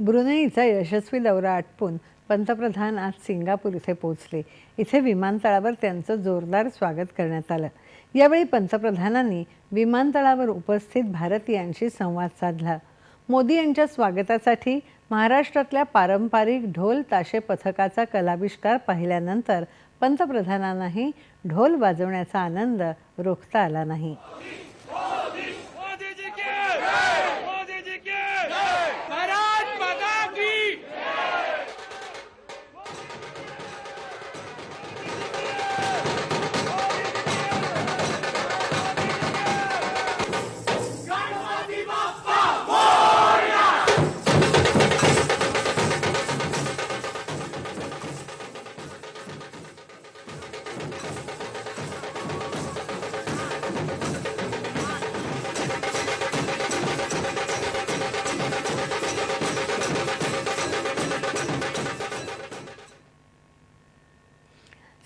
ब्रुनेईचा यशस्वी दौरा आटपून पंतप्रधान आज सिंगापूर इथे पोहोचले. इथे विमानतळावर त्यांचं जोरदार स्वागत करण्यात आलं. यावेळी पंतप्रधानांनी विमानतळावर उपस्थित भारतीयांशी संवाद साधला. मोदी यांच्या स्वागतासाठी महाराष्ट्रातल्या पारंपरिक ढोल ताशे पथकाचा कलाविष्कार पाहिल्यानंतर पंतप्रधानांनाही ढोल वाजवण्याचा आनंद रोखता आला नाही. Thank you.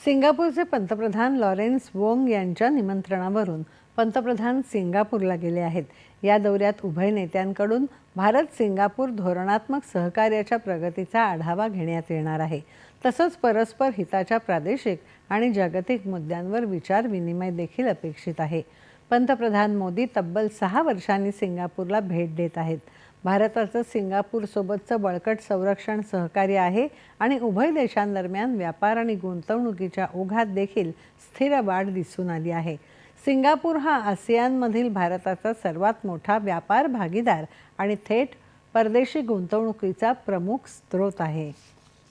सिंगापूरचे पंतप्रधान लॉरेन्स वोंग यांच्या निमंत्रणावरून पंतप्रधान सिंगापूरला गेले आहेत. या दौऱ्यात उभय नेत्यांकडून भारत सिंगापूर धोरणात्मक सहकार्याच्या प्रगतीचा आढावा घेण्यात येणार आहे. तसंच परस्पर हिताच्या प्रादेशिक आणि जागतिक मुद्द्यांवर विचार विनिमय देखील अपेक्षित आहे. पंतप्रधान मोदी तब्बल सहा वर्षांनी सिंगापूरला भेट देत आहेत. भारताचं सिंगापूरसोबतचं बळकट संरक्षण सहकार्य आहे आणि उभय देशांदरम्यान व्यापार आणि गुंतवणुकीच्या ओघात देखील स्थिर वाढ दिसून आली आहे. सिंगापूर हा आसियानमधील भारताचा सर्वात मोठा व्यापार भागीदार आणि थेट परदेशी गुंतवणुकीचा प्रमुख स्रोत आहे.